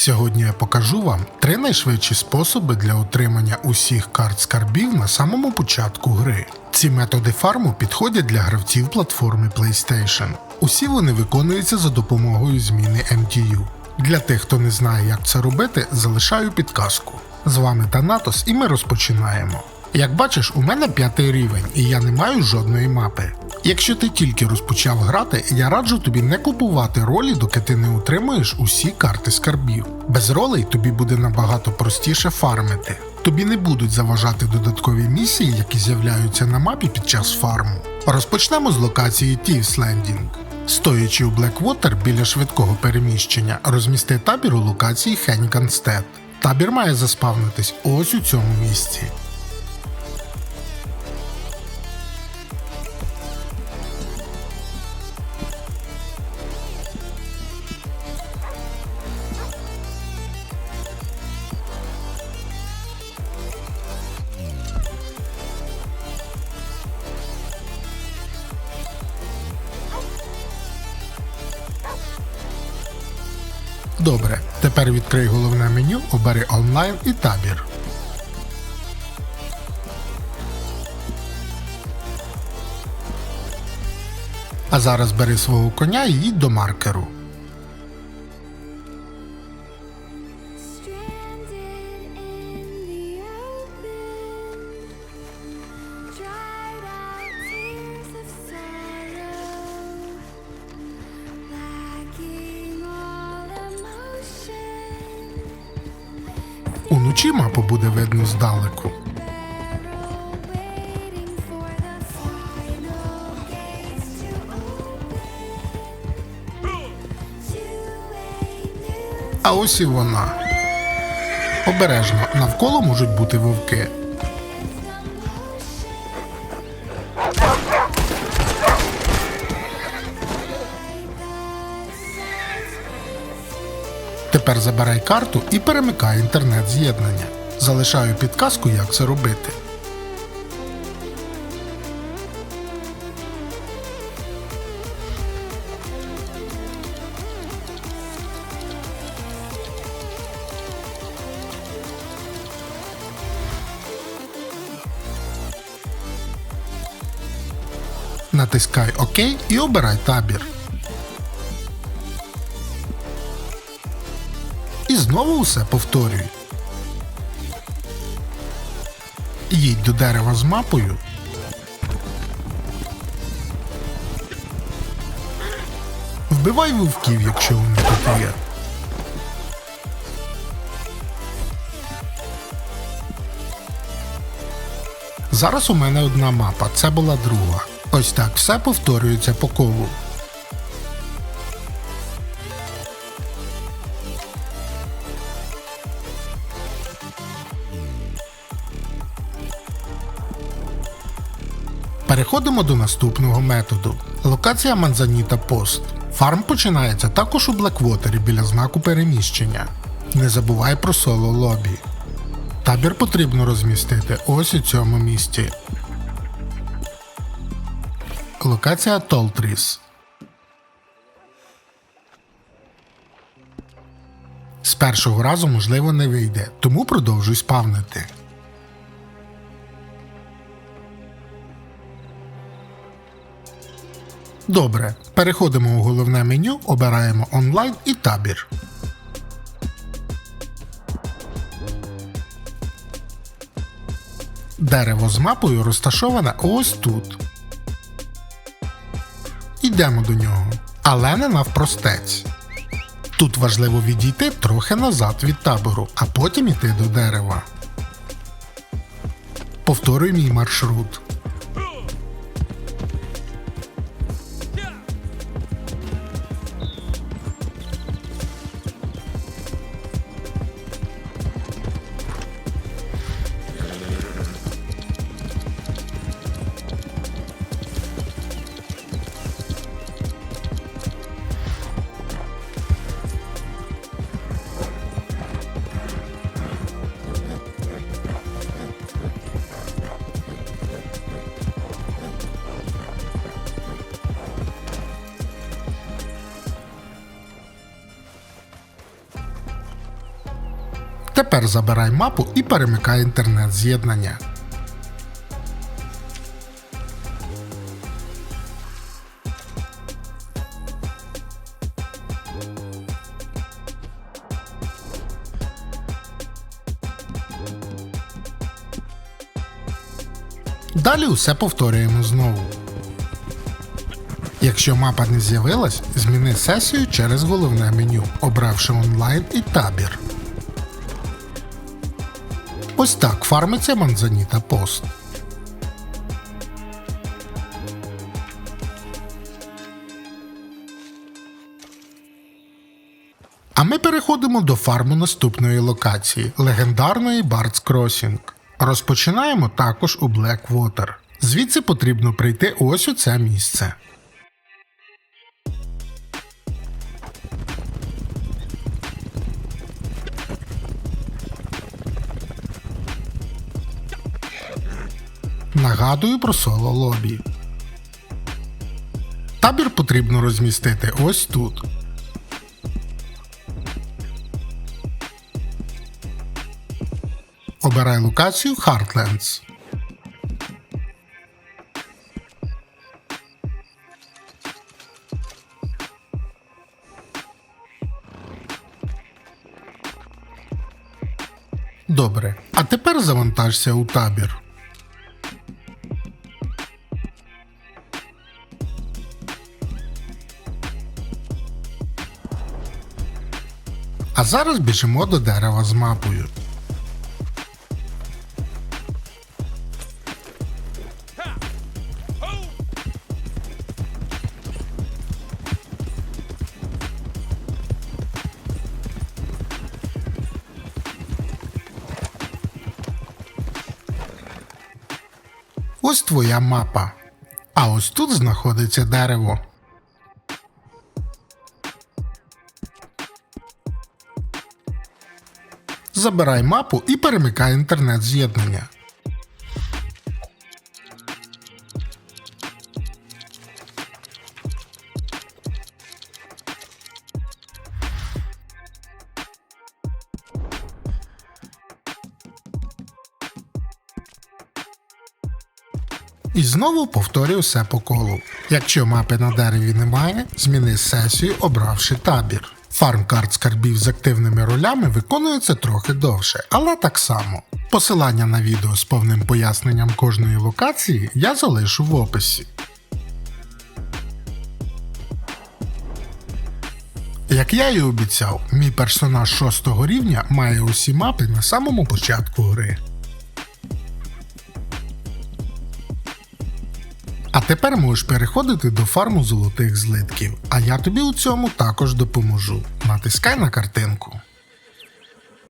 Сьогодні я покажу вам три найшвидші способи для отримання усіх карт скарбів на самому початку гри. Ці методи фарму підходять для гравців платформи PlayStation. Усі вони виконуються за допомогою зміни MTU. Для тих, хто не знає, як це робити, залишаю підказку. З вами Танатос і ми розпочинаємо. Як бачиш, у мене п'ятий рівень, і я не маю жодної мапи. Якщо ти тільки розпочав грати, я раджу тобі не купувати ролі, доки ти не отримуєш усі карти скарбів. Без ролей тобі буде набагато простіше фармити. Тобі не будуть заважати додаткові місії, які з'являються на мапі під час фарму. Розпочнемо з локації Thieves Landing. Стоячи у Блеквотер біля швидкого переміщення, розмісти табір у локації Хеніканстед. Табір має заспавнитись ось у цьому місці. Добре, тепер відкрий головне меню, обери онлайн і табір. А зараз бери свого коня і їдь до маркеру. Уночі мапу буде видно здалеку. А ось і вона. Обережно, навколо можуть бути вовки. Тепер забирай карту і перемикай інтернет-з'єднання. Залишаю підказку, як це робити. Натискай ОК і обирай табір. Знову усе повторюй. Їдь до дерева з мапою. Вбивай вовків, якщо вони тут є. Зараз у мене одна мапа, це була друга. Ось так все повторюється по колу. Переходимо до наступного методу. Локація Манзаніта Пост. Фарм починається також у Блеквотері біля знаку переміщення. Не забувай про соло лобі. Табір потрібно розмістити ось у цьому місці. Локація Толтріс. З першого разу можливо не вийде, тому продовжуй спавнити. Добре, переходимо у головне меню, обираємо онлайн і табір. Дерево з мапою розташоване ось тут. Йдемо до нього, але не навпростець. Тут важливо відійти трохи назад від табору, а потім іти до дерева. Повторюй мій маршрут. Тепер забирай мапу і перемикай інтернет-з'єднання. Далі усе повторюємо знову. Якщо мапа не з'явилась, зміни сесію через головне меню, обравши онлайн і табір. Ось так фармиться Манзаніта Пост. А ми переходимо до фарму наступної локації легендарної Bard's Crossing. Розпочинаємо також у Blackwater. Звідси потрібно прийти ось у це місце. Нагадую про соло лобі. Табір потрібно розмістити ось тут. Обирай локацію Heartlands. Добре. А тепер завантажся у табір. А зараз біжимо до дерева з мапою. Ось твоя мапа. А ось тут знаходиться дерево. Забирай мапу і перемикай інтернет-з'єднання. І знову повторюю все по колу. Якщо мапи на дереві немає, зміни сесію, обравши табір. Фарм карт скарбів з активними ролями виконується трохи довше, але так само. Посилання на відео з повним поясненням кожної локації я залишу в описі. Як я і обіцяв, мій персонаж 6 рівня має усі мапи на самому початку гри. Тепер можеш переходити до фарму золотих злитків, а я тобі у цьому також допоможу. Натискай на картинку.